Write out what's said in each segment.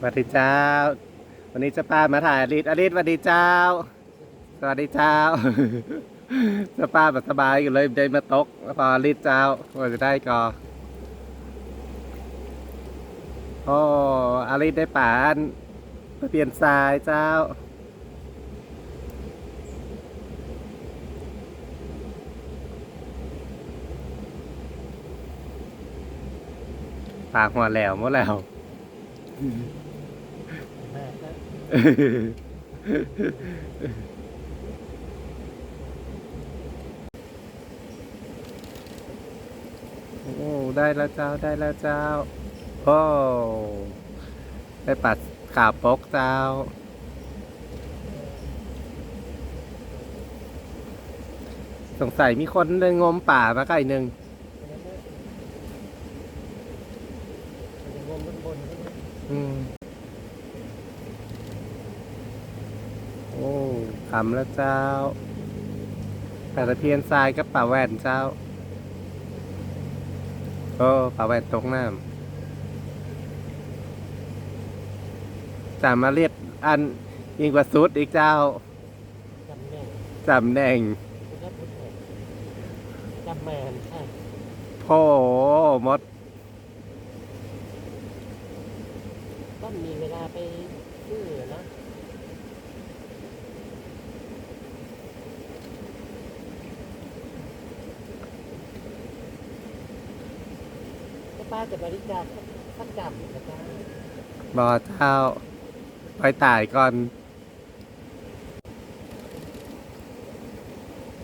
สวัสดีเจ้า วันนี้จะป้ามาถ่ายอลิศอลิศสวัสดีเจ้า สวัสดีเจ้าจะป้าแบบสบายอยู่เลยได้มาตกพออลิศเจ้าว่าจะได้ก็โอ้อลิศได้ป่านไปเปลี่ยนทรายเจ้าปากหัวแหลวหมดแล้วม โอ้ ได้แล้วเจ้า ได้แล้วเจ้า โอ้ ได้ปัดขาปกเจ้า สงสัยมีคนเดินงมป่ามาไก่หนึ่ง มันจะงมบนบนใช่ไหม อืม โอ้ขำแล้วเจ้า แต่ตะเพียนทรายกับป่าแว่นเจ้า โอ้ป่าแว่นตกน้ำจำมาเรียกอันยิ่งกว่าสุดอีกเจ้าจำแน่งจำแน่งจำแมนใช่โพ่มดต้องมีเวลาไปซื้อนะ ป้าจะบริจาคสักจำนะป้าบอเจ้าไปตายก่อน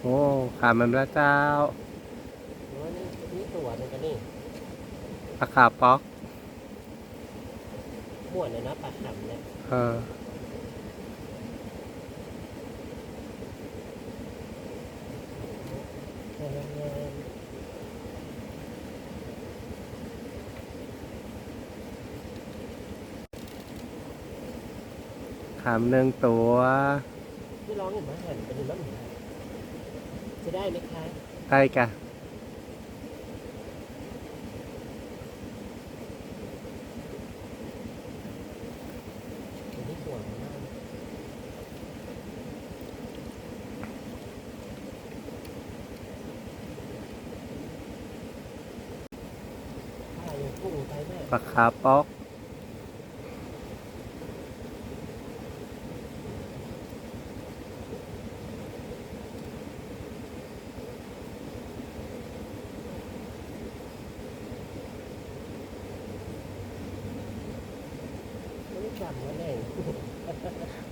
โอ้ขามันแล้วเจ้าหรือว่านี่นี่ตัวหนึงกันนี่ปลาขาป๊อก ม่วนเลยนะปลาขำเนี่ยเออแม่น ขามหนึ่งตัวๆที่ร้องเห็นไหมเห็นเป็นน้ำหนาจะได้ไหมคะใกล้กะอยู่ที่หัวมันมากถ้ายังพุ่งไปแม่ปลาขาป๊อก ไม่จำว่าแน่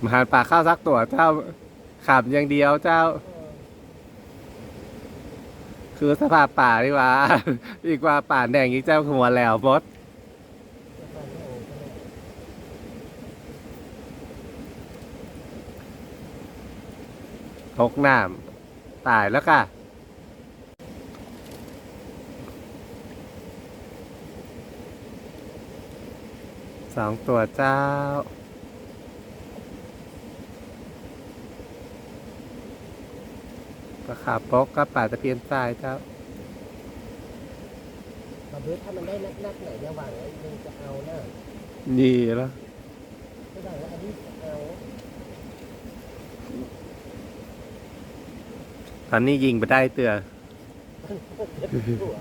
มา หาปลาข้าวซักตัวเจ้าขามอย่างเดียวเจ้า คือสภาพป่าดีกว่า อีกว่าป่าแดงอีกเจ้าหัวแหล้วมดตกน้ำตายแล้วค่ะสองตัวเจ้า ปลาขาปกกับป่าตะเพียนทรายเจ้ามาเบิดถ้ามันได้นักนักๆไหนเนี่ยหวังว่ายังจะเอานะนี่แล้วไม่หวังว่าอันนี้จะเอาตอนนี้ยิงไปได้เตือหัว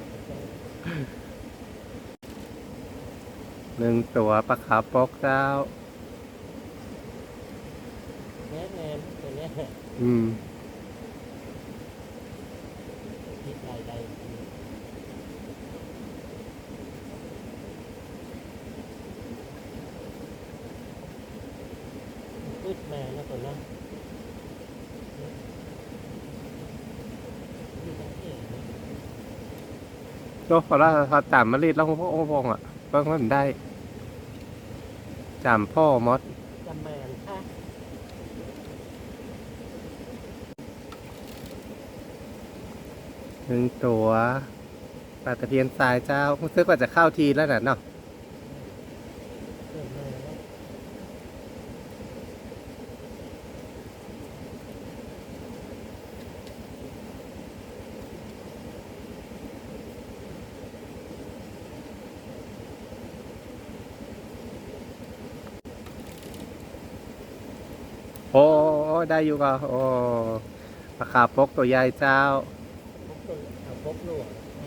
หนึ่งตัวปลาขาปกเจ้าแม่แม่ตัวเนี้ยอืม คิดใดใดพืชแม่แล้วตัวนั้นนี่ทั้งเอ๋นะก็พอเราพอจำมารีดแล้วพ่อโอ้พงอะเพิ่งมันได้จำพ่อมด จำแมนค่ะ หนึ่งตัวปลาตะเพียนทรายเจ้ารู้สึกว่าจะเข้าทีแล้วน่ะเนาะโอ้ ได้อยู่ก็โอ้ปลาขาปกตัวใหญ่เจ้า พบหลวงแหม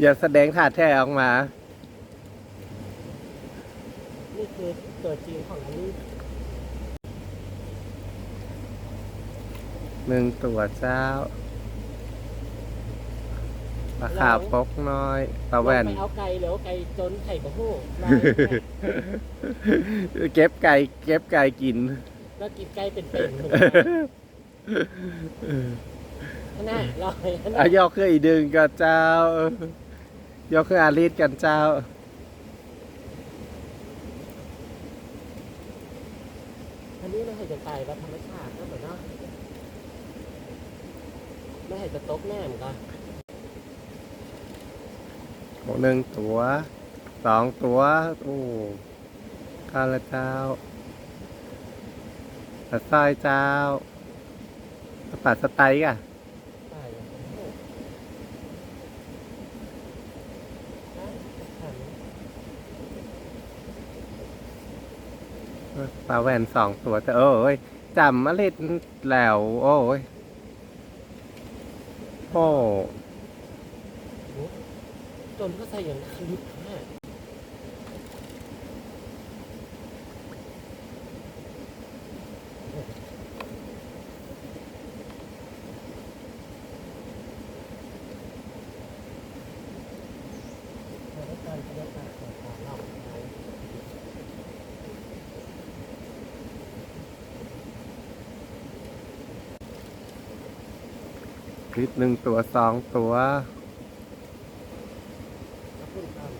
อย่าแสดงท่าแท้ออกมา นี่คือตัวจริงของอันนี้หนึ่งตัวเจ้าปลาขาวปกน้อยปลาแว่น ไปเอาไก่หรือเอาไก่จนไข่บะฮู้เราเก็บไก่เก็บไก่กิน แล้วกินไก่เป็นๆเหมือนกันนะลอยขนาอาดยกขึ้นอีกดึงกับเจ้ายกขึ้นอาลีดกันเจ้าอันนี้เราให้จะไก่แบบธรรมชาตินะเหมือนเนาะไม่ให้จะตกแน่เหมือนกันหนึ่งตัวสองตัวโอ้ข้าละเจ้า ปลาสร้อยเจ้าปลาสไตล์อะไก่ะปลาแหวนสองตัวแต่โอ้ยจำมาเล็ดแล้ว โอ้ยโอ้จนก็ใส่อย่างคลิปแม่เราได้การบรรยากาศของการเล่าไว้ คลิปหนึ่งตัวสองตัวขอบคุณครับ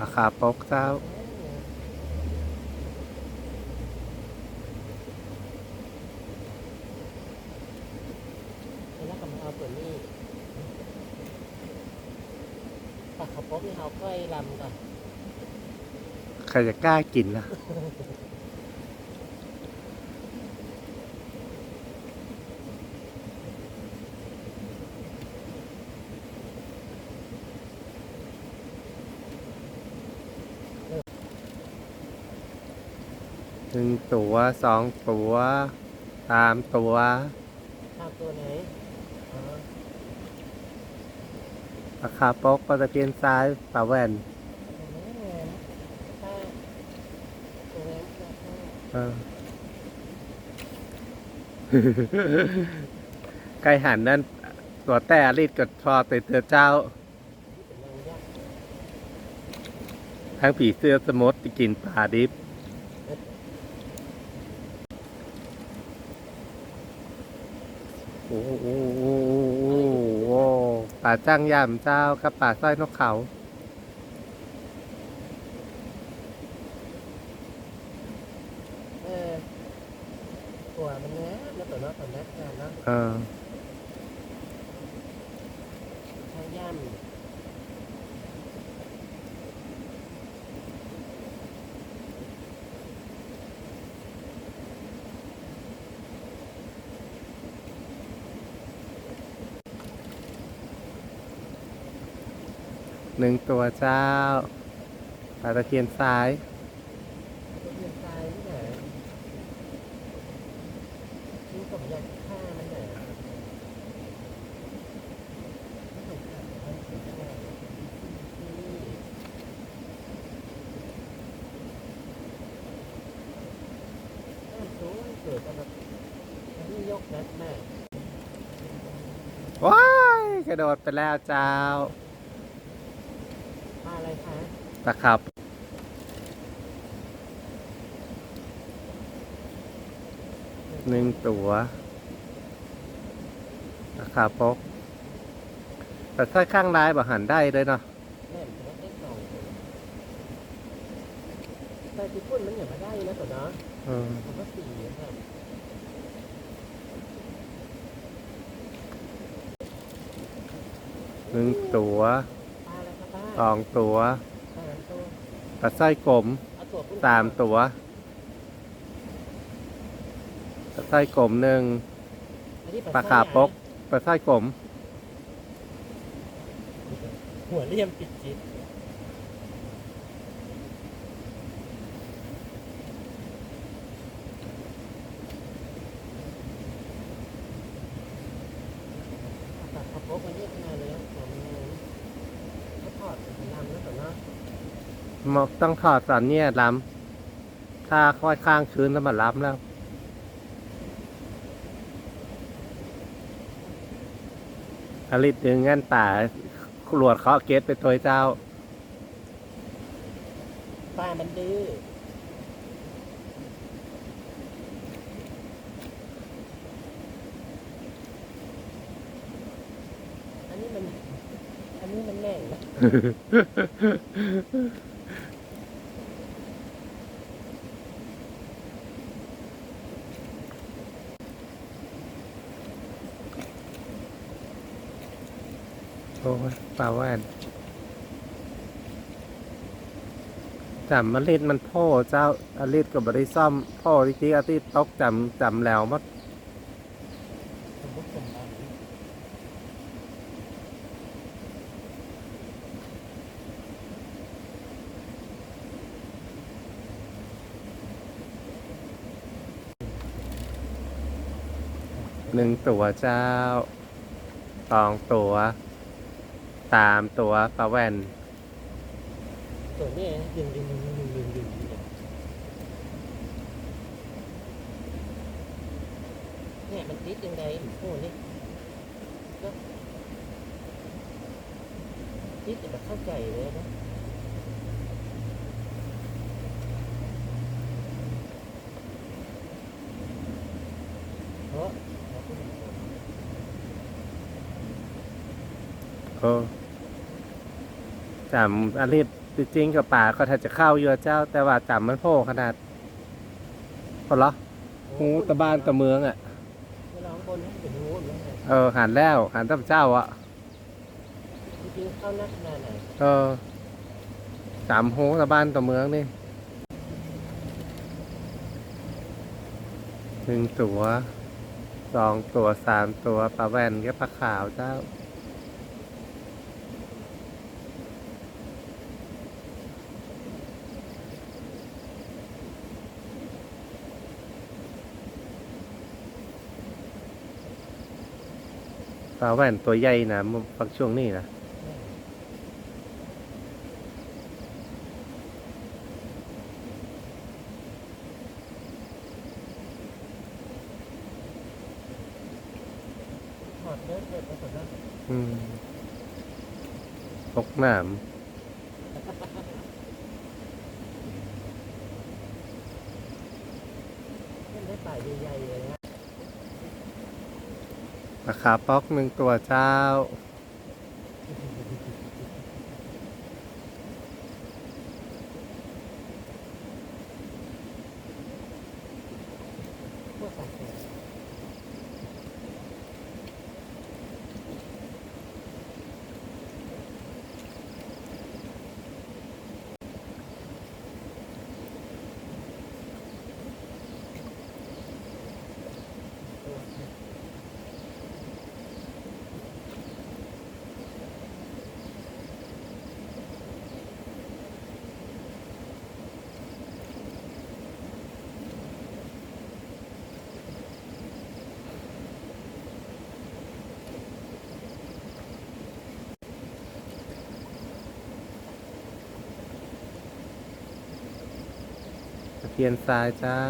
ราคาปกเจ้า แล้วก็มาเอาตัวนี้ปากขาวป๊บนี่เอาก้อยลำก่อน ใครจะกล้ากินล่ะหนึ่งตัวสองตัวสามตัวข้าวตัวไหนอ๋อราคาปกปลาตะเพียนซ้ายปลาแว่นตัวนี้แหวนข้าวตัวนี้ข้าว เออ ไก่หันนั่นตัวแต่รีดกดพอเตเตือเจ้า ทั้งผีเสื้อสมดกินปลาดิบโอ้โหปลาจ้างยามเจ้ากับปลาสร้อยนกเขา เออตัวมันเนี้ยแล้วตัวน้อยตัวนักงานเนาะ เออ ช่างย่ำ หนึ่งตัวเจ้าปลาตะเพียนซ้ายตัวเพียงตายนี่แหละนี่ผมอยากฆ่ามันแหละไม่ต้องฆ่ามันไม่ได้นี่ถ้ามันสูงเกิดกับแบบอันนี้ยกนัดแม่ว้ายกระโดดไปแล้วเจ้า ปลาอะไรคะ ตะขับ หนึ่งตัวราคาปกแต่ถ้าข้างร้ายบ่หันได้เลยเนาะแม่มันจะได้เก่าแต่ที่พุ่นมันอย่ามาได้นะตัวเนาะเออผมว่าสี่นะครับหนึ่งตัวปลาอะไรครับป้าสองตัวสามตัว ปลาสร้อยกลมเอาตัวพุ่นสามตัวปลาสร้อยกลมหนึ่งอันนี้ปลาขาปกปลาสร้อยกลมปหัวเลี่ยมปิดจิตตัดขับรถมาเยอะขนาดเลยผมก็ถอดเป็นลำแล้วแต่เนาะ หมอก ต้องถอดตอนเนี้ยล้ำถ้าค่อยข้างคืนแล้วมาล้ำแล้วอลิตดึงงั้นป่าขลวดเคาะเกตไปตัวเจ้า ป้ามันดื้ออันนี้มัน อันนี้มันแน่งนะ โอ้ยปลาแว่นจำมะลิดมันพ่อเจ้าอลิดกับบริซ่อมพ่ที่ที่อาทิตย์ตกจำจำแล้วมัดหนึ่งตัวเจ้าสองตัว สามตัวปลาแว่นส่วนี้ดึงดึงดึงดึงดึงดึงเนี่ยมันติดยังไงโอ้นี่ก็ติดแบบเข้าใจเลยนะเพราะเราพูดถึงคนโอ้ จำอลิดจริงๆกับป่าก็ถ้าจะเข้าอยู่อะเจ้า แต่ว่าจำมันโพ่ขนาดพอเหรอหูตะบ้านตะเมืองอะเวลาข้างบนให้เป็นงูเหมือนกันเออหันแล้วหันตั้เจ้าอะจริงๆเข้านักขนาดไหนเออจำหูตะบ้านตะเมืองนี่หนึ่งตัวสองตัวสามตัวปลาแว่นก็ปลาขาวเจ้า ปลาแว่นตัวใหญ่นะมันฟังช่วงนี้นะถอดเลิกเลยปรากฏว่าอืมตกหนาม เล่นได้ป่ายใหญ่ๆเลยนะ ขาป๊อกหนึ่งตัวเจ้า พวกสัตว์เนี่ย เตียนทรายเจ้า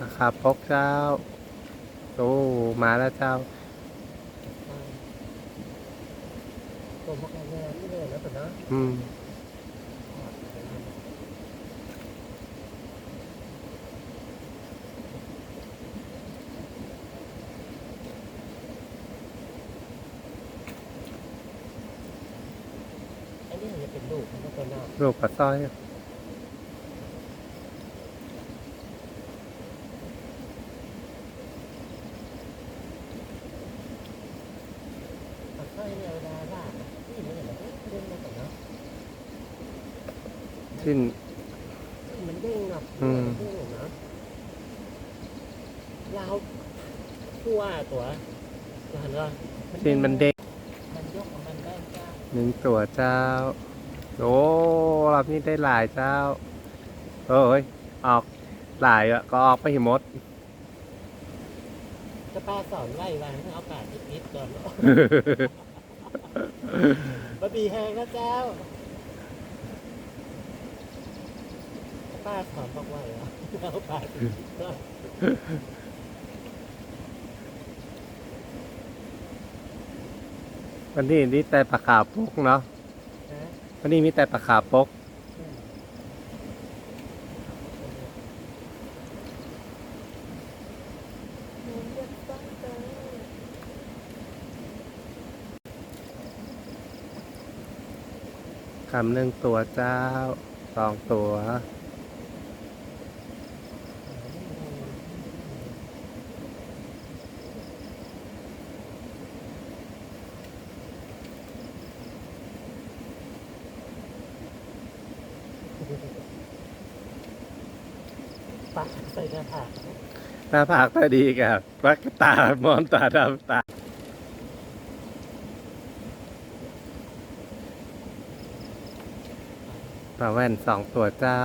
ราคาปกเจ้า โอ้มาแล้วเจ้าตัวพวกนี้เนี่ยนี่เลยนะแต่นะอืมอันนี้มันจะเป็นลูกมันก็เป็นหน้าลูกปลาสร้อย เสิ้น มันเด้งเนาะ อืม เด้งเนาะเราทั่วตัวเราเห็นว่า สิ้น มันเด็กมันยกของมันได้จ้าหนึ่งตัวเจ้า โอ้รอบนี้ได้หลายเจ้า เอ้ย ออกหลายอะก็ออกไปหิมดจะป้าสอนไล่วางให้เอาปากนิดๆก่อนเนาะบะบีแห้งนะเจ้าป้าสอนบอกว่าเหรอเอาปากนิดๆก่อน วันนี้นี่แต่ปลาขาวปกเนาะนะวันนี้มีแต่ปลาขาวปกคำหนึ่งตัวเจ้าสองตัว ปากใส่หน้าผาก หน้าผากตาดีกับวักตามอนตาดำตาปลาแว่นสองตัวเจ้า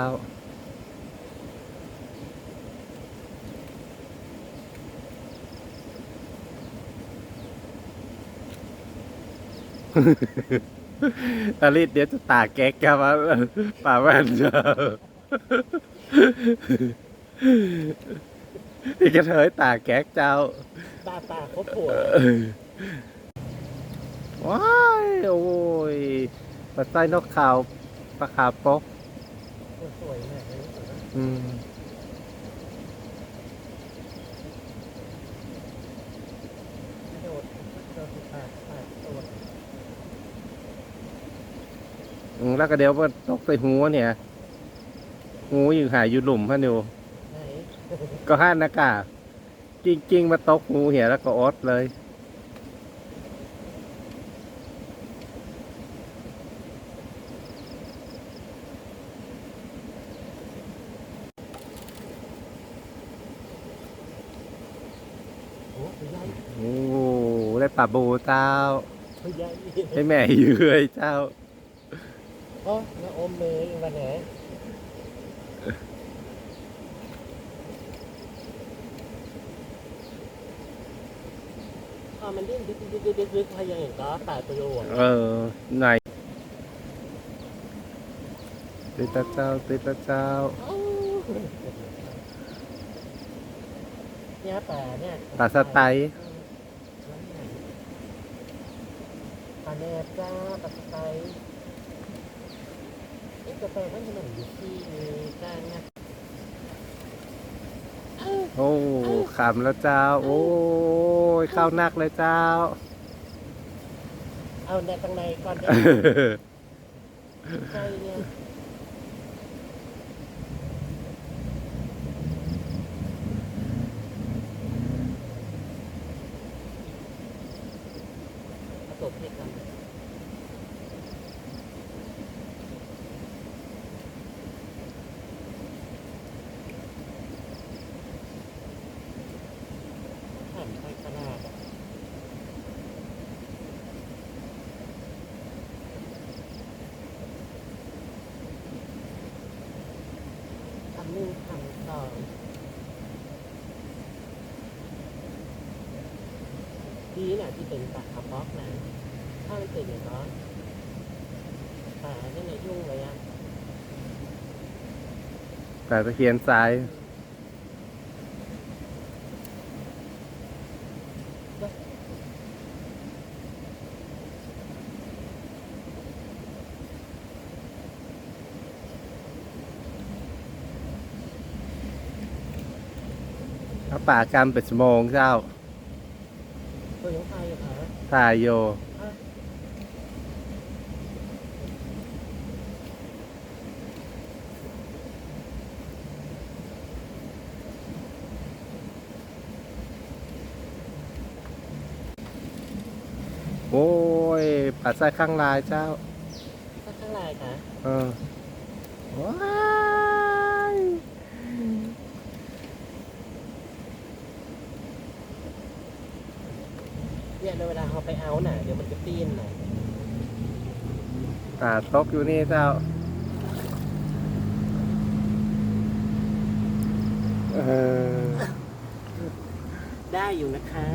ตาลิดเดี๋ยวจะตาแก๊กกับว่าปลาแว่นเจ้า อีกระเทยตากแก๊กเจ้า ตาตาเขาปวดว้ายโอ้ยปลาใต้นกเขาปลาขาวปกสวยมากเลยอืมโดดโดดปากปากตัวอืมแล้วก็เดี๋ยวมันตกใส่หูเนี่ยหูอยู่หายอยู่หลุมพะนิวไหน ก็ห้านนากาจริง ๆ มาตกหูเหี่ยแล้วก็อดเลย โอ้ยใหญ่โอ้ได้ปลาบูเจ้าใหญ่ให้แม่เยือยเจ้าโอ้มาอมมืออยู่วันไหน มันดิ้นดึกดึกดึกดึกดึกพยังเห็นก็ปากประโยชน์เออไหนติดตาเจ้าติดตาเจ้าเนี่ยป่าเนี่ยปลาสไตล์ปลาแนบจ้าปลาสไตล์เอ๊ะกาแฟมันจะเหมือนอยู่ที่มีกลางนะ โอ้ขำแล้วเจ้า โอ้ยเข้านักเลยเจ้า เอาในข้างในก่อนได้ใจเนี่ยผสมให้กันหั่นไปขนาดอะทำหนึ่งทำสองดีน่ะ ที่เป็นปลาคาร์บ็อกนะถ้ามันเป็นอย่างนั้นปลาเนี่ยนะยุ่งเลยอะแต่ตะเคียนซ้ายพระป่ากรรมเป็นสมงเจ้า เหรอทายโยโอ้ยป่าใส่ข้างลายเจ้าก็ข้างในค่ะ เออว้า เนี่ยเวลาเอาไปเอาน่ะเดี๋ยวมันจะปีนน่ะป่าตกอยู่นี่เจ้าเออได้อยู่นะคะ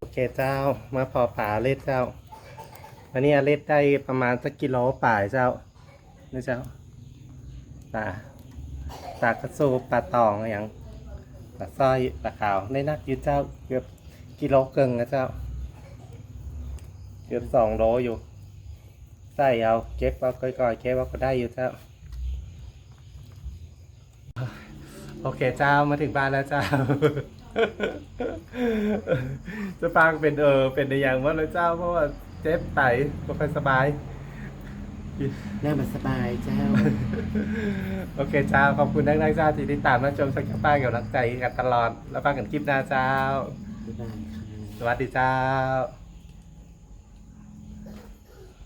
โอเคเจ้ามาพอป่าเล็ดเจ้า วันนี้เล็ดได้ประมาณสักกิโลป่ายเจ้านี่เจ้าป่า ป่ากระสูปลาตองอะไรอย่างปลาสร้อยปลาขาวได้นักอยู่เจ้าเกือบกิโลเกิงนะเจ้า เกือบสองโลอยู่ใส่เอาเก็บเอาก่อยๆเก็บเอาก็ได้อยู่เจ้าโอเคเจ้ามาถึงบ้านแล้วเจ้า จะฟังเป็นเออเป็นในอย่างว่าเลยเจ้าเพราะว่าเจ็บไตไม่ค่อยสบาย น่ามาสบายเจ้า โอเคเจ้า ขอบคุณนักนักเจ้าที่ติดตามรับชมสักป้ากับรักใจกันตลอด แล้วฟังกันคลิปหน้าเจ้า บ๊ายบายค่ะ สวัสดีเจ้า